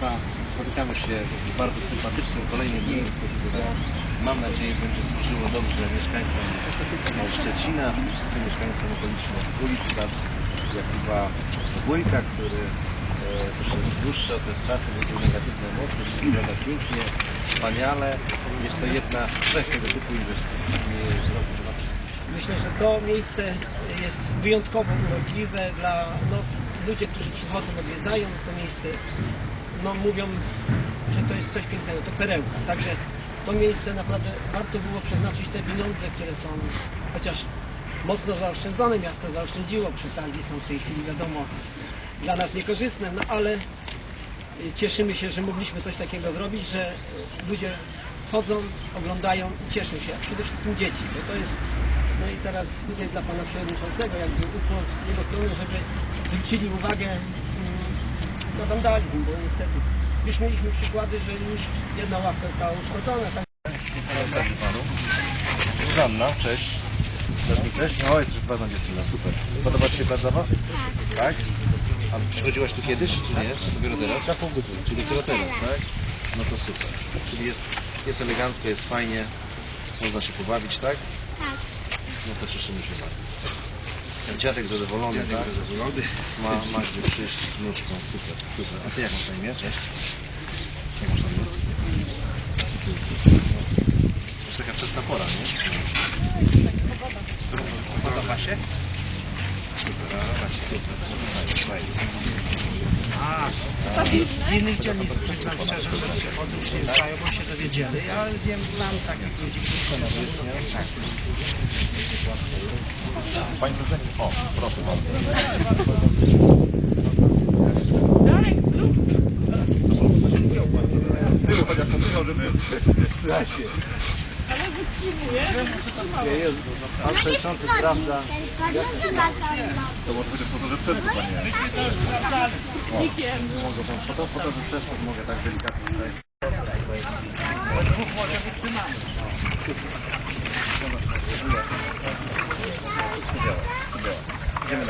Państwa, spotykamy się w bardzo sympatycznym kolejnym miejscu, które mam nadzieję będzie służyło dobrze mieszkańcom Szczecina, wszystkim mieszkańcom okolicznych ulic, plac Jakuba Wójka, który e, przez dłuższy okres czasu budził negatywne emocje, wygląda pięknie, wspaniale. Jest to jedna z trzech tego typu inwestycji w roku 2000. Myślę, że to miejsce jest wyjątkowo urodziwe dla no, ludzie, którzy przychodzą, odwiedzają to miejsce. No, mówią, że to jest coś pięknego, to perełka. Także to miejsce naprawdę warto było przeznaczyć te pieniądze, które są chociaż mocno zaoszczędzone. Miasto zaoszczędziło, przetargi są w tej chwili wiadomo dla nas niekorzystne, no ale y, cieszymy się, że mogliśmy coś takiego zrobić, że y, ludzie chodzą, oglądają i cieszą się, przede wszystkim dzieci, bo to jest no i teraz tutaj dla pana przewodniczącego jakby ukłon z jego strony, żeby zwrócili uwagę na wandalizm, bo niestety już mieliśmy przykłady, że już jedna ławka została uszkodzona, tak. Zuzanna, cześć. Dasz mi cześć? O, jesteś ważna dziewczyna, super. Podoba Ci się plac zabaw? Tak. A przychodziłaś tu kiedyś, czy nie? Czy dopiero teraz? Za pół godziny. Czyli dopiero teraz, tak? No to super. Czyli jest, jest elegancko, jest fajnie, można się pobawić, tak? Tak. No to cieszymy się bardzo. Dziadek zadowolony, tak? zadowolony. Ma, ma gdzie przyjść z wnuczką, super, super. A Ty jak masz na imię? Cześć. Jak masz na imię? To jest taka wczesna pora, nie? Podoba się? Super, a macie super. Fajnie, fajnie. z innych dzielnic przyznam szczerze, że przychodzą, przyjeżdżają, bo się dowiedzieli, ale wiem, znam takich ludzi, którzy są Tak. Pani prezydencie, o, proszę bardzo. Tył chociaż popychał, żeby słychać się. Nie, jest, pan przewodniczący sprawdza. To może chociaż po to, że przeszło pani Janie. O, Może pan po to, po to, że przeszło, mogę tak delikatnie tutaj. Wszystko Jimmy,